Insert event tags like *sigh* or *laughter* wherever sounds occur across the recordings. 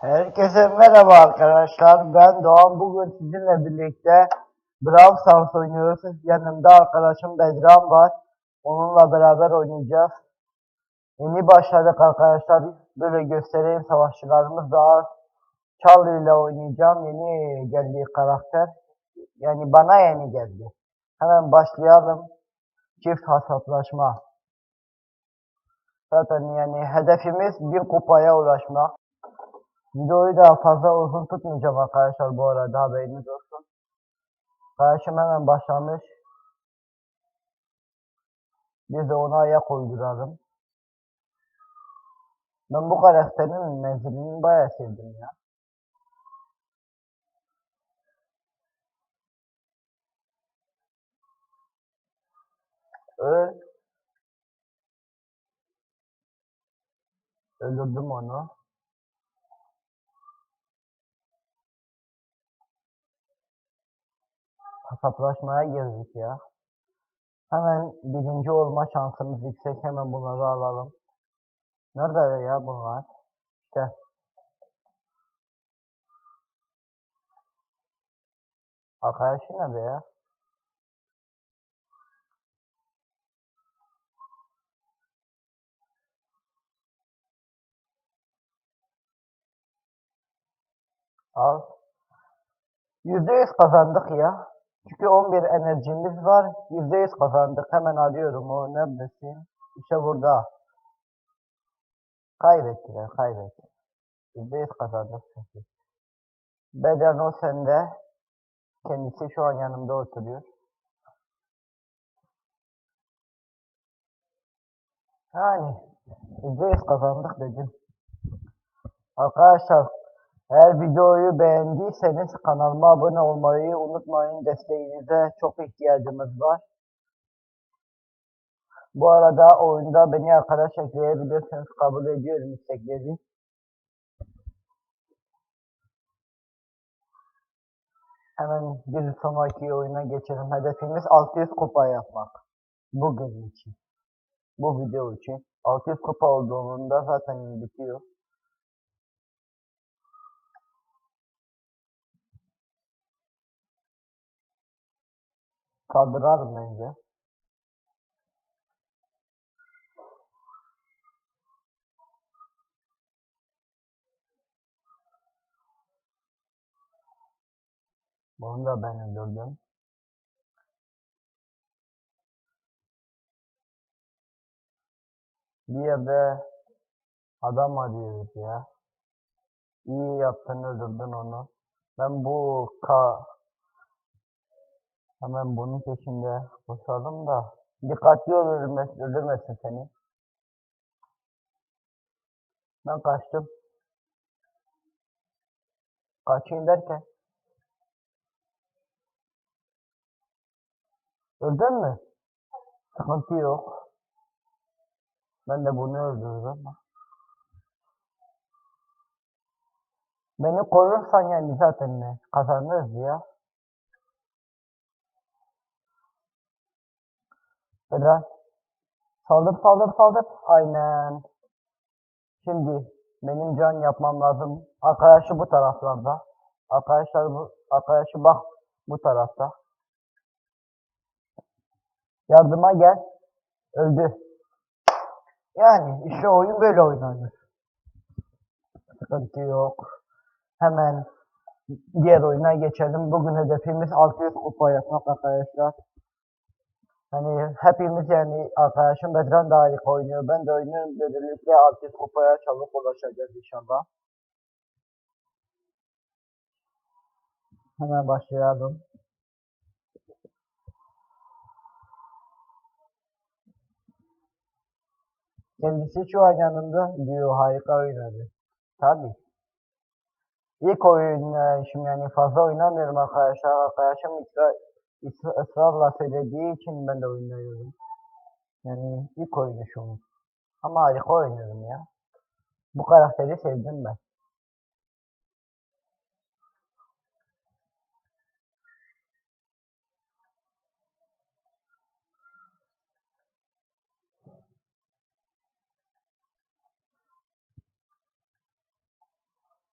Herkese merhaba arkadaşlar. Ben Doğan. Bugün sizinle birlikte Brawl Stars oynuyoruz. Yanımda arkadaşım Bedran var. Onunla beraber oynayacağız. Yeni başladık arkadaşlar. Böyle göstereyim savaşçılarımız daha Charlie ile oynayacağım. Yeni geldiği karakter. Yani bana yeni geldi. Hemen başlayalım. Çift hesaplaşma. Zaten yani hedefimiz bir kupaya ulaşmak. Videoyu daha fazla uzun tutmayacağım arkadaşlar bu arada haberiniz olsun. Kardeşim hemen başlamış. Biz de ona ayak uyduralım. Ben bu karakterin menzilini bayağı sevdim ya. Öl. Öldürdüm onu. Hesaplaşmaya girdik ya. Hemen birinci olma şansımız yüksek. Hemen bunları alalım. Nerede ya bunlar? İşte. Arkadaşı nerede ya? Al. %100 kazandık ya. Çünkü 11 enerjimiz var. %100 kazandık. Hemen alıyorum o. Neredesin? İşte burada. Kaybettiler, kaybetti. %100 kazandık. Beden o sende. Kendisi şu an yanımda oturuyor. Yani %100 kazandık dedim. Arkadaşlar eğer videoyu beğendiyseniz kanalıma abone olmayı unutmayın. Desteğinize çok ihtiyacımız var. Bu arada oyunda beni arkadaş ekleyebilirsiniz. Kabul ediyorum istekleri. Hemen bir sonraki oyuna geçelim. Hedefimiz 600 kupa yapmak. Bugün için. Bu video için. 600 kupa olduğunda zaten bitiyor. Kaldıralım bence. Bunu da ben öldürdüm. Bir yerde adam arıyoruz ya. İyi yaptın öldürdün onu. Ben bu ka hemen bunun peşinde koşalım da dikkatli ol öldürmesin, öldürmesin seni. Ben kaçtım. Kaçayım derken. Öldün mü? Sıkıntı yok. Ben de bunu öldürürüm. Beni korursan yani zaten? Kazanırız ya. Bedran. Saldır saldır saldır. Aynen. Şimdi benim can yapmam lazım. Arkadaşı bu taraflarda. Arkadaşlar bu arkadaşı bak bu tarafta. Yardıma gel. Öldü. Yani işte oyun böyle oynanır. Sıkıntı yok. Hemen diğer oyuna geçelim. Bugün hedefimiz 600 kupa yapmak arkadaşlar. Hani hepimiz yani arkadaşım Bedran da harika oynuyor. Ben de oynuyorum. Böylelikle 600 kupaya çabuk ulaşacağız inşallah. Hemen başlayalım. Kendisi şu an yanımda diyor harika oynadı. Tabii. İlk oyun e, şimdi yani fazla oynamıyorum arkadaşlar. Arkadaşım ısrarla söylediği için ben de oynuyorum. Yani ilk oynayışım. Ama harika oynuyorum ya. Bu karakteri sevdim ben.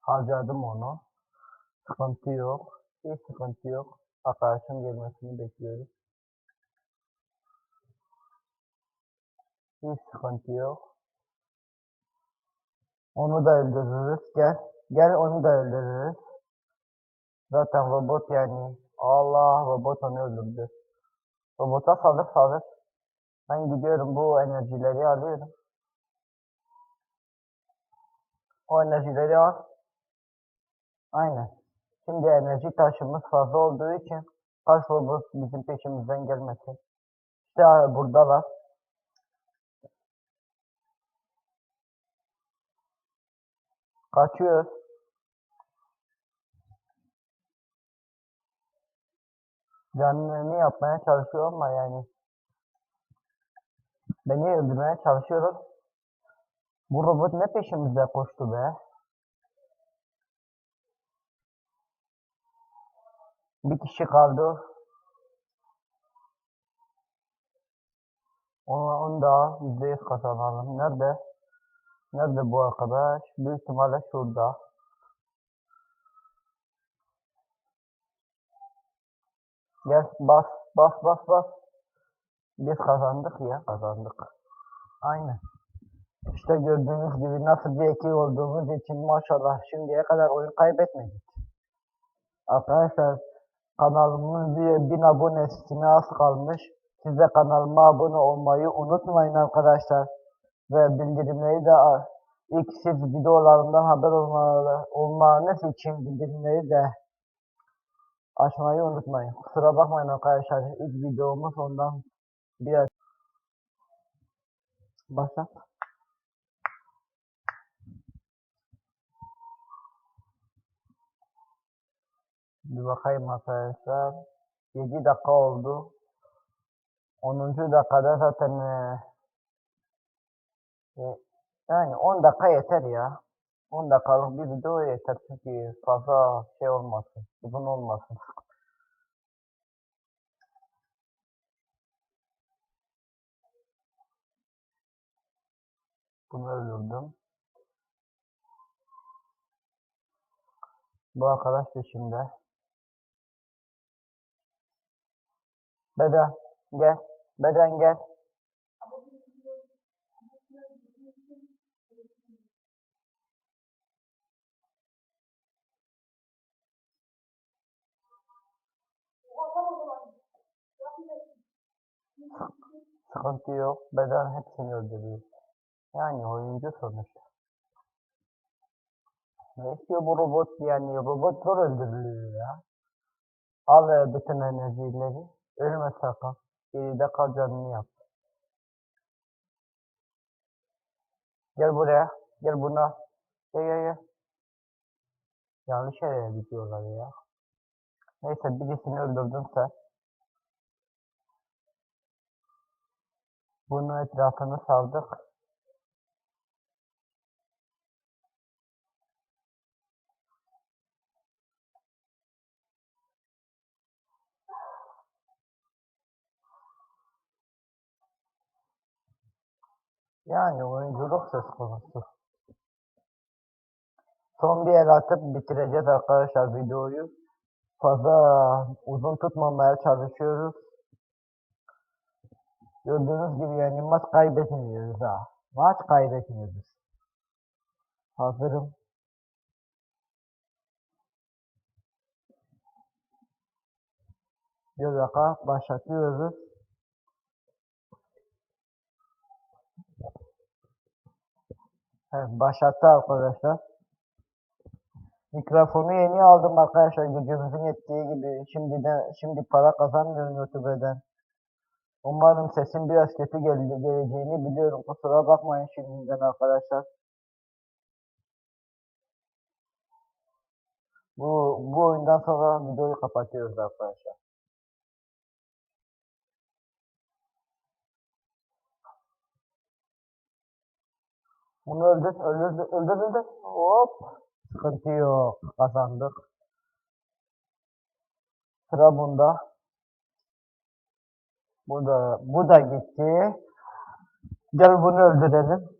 Harcadım onu. Sıkıntı yok. Hiç sıkıntı yok. Arkadaşın gelmesini bekliyoruz. Hiç sıkıntı yok. Onu da öldürürüz. Gel. Gel onu da öldürürüz. Zaten robot yani. Allah robot onu öldürdü. Robota saldır saldır. Ben gidiyorum bu enerjileri alıyorum. O enerjileri al. Aynen. Şimdi enerji taşımız fazla olduğu için kaç robot bizim peşimizden gelmesin. İşte buradalar. Kaçıyoruz. Canını yapmaya çalışıyor ama yani beni öldürmeye çalışıyoruz. Bu robot ne peşimizde koştu be? Bir kişi kaldı. Onu, onu da yüzde yüz kazanalım. Nerede? Nerede bu arkadaş? Büyük ihtimalle şurada. Gel bas bas bas bas. Biz kazandık ya kazandık. Aynen. İşte gördüğünüz gibi nasıl bir ekip olduğumuz için maşallah şimdiye kadar oyun kaybetmedik. Arkadaşlar kanalımın bin abonesine az kalmış. Siz de kanalıma abone olmayı unutmayın arkadaşlar. Ve bildirimleri de ilk siz videolarımdan haber olmalı, olmanız için bildirimleri de açmayı unutmayın. Kusura bakmayın arkadaşlar. İlk videomuz ondan biraz başlat. Bir bakayım arkadaşlar. 7 dakika oldu. 10. dakikada zaten eee, e, yani 10 dakika yeter ya. 10 dakikalık bir video yeter çünkü fazla şey olmasın. Uzun olmasın. *laughs* Bunu öldürdüm. Bu arkadaş peşimde. Beden gel. Beden gel. Sıkıntı yok. Beden hepsini öldürüyor. Yani oyuncu sonuçta. Ne istiyor bu robot yani? Robot zor öldürülüyor ya. Al bütün enerjileri. Ölme sakın. Geride kal canını yap. Gel buraya. Gel buna. Gel gel gel. Yanlış yere gidiyorlar ya. Neyse birisini öldürdün sen. Bunun etrafını sardık. Yani oyunculuk söz konusu. Son bir el atıp bitireceğiz arkadaşlar videoyu. Fazla uzun tutmamaya çalışıyoruz. Gördüğünüz gibi yani maç kaybetmiyoruz ha. Maç kaybetmiyoruz. Hazırım. Bir dakika başlatıyoruz. Başlattı arkadaşlar. Mikrofonu yeni aldım arkadaşlar gücümüzün yettiği gibi. Şimdiden şimdi para kazanmıyorum YouTube'den. Umarım sesim biraz kötü geldi, geleceğini biliyorum. Kusura bakmayın şimdiden arkadaşlar. Bu bu oyundan sonra videoyu kapatıyoruz arkadaşlar. Bunu öldür, öldür, öldür, öldür. Hop. Sıkıntı yok. Kazandık. Sıra bunda. Bu da, bu da gitti. Gel bunu öldürelim.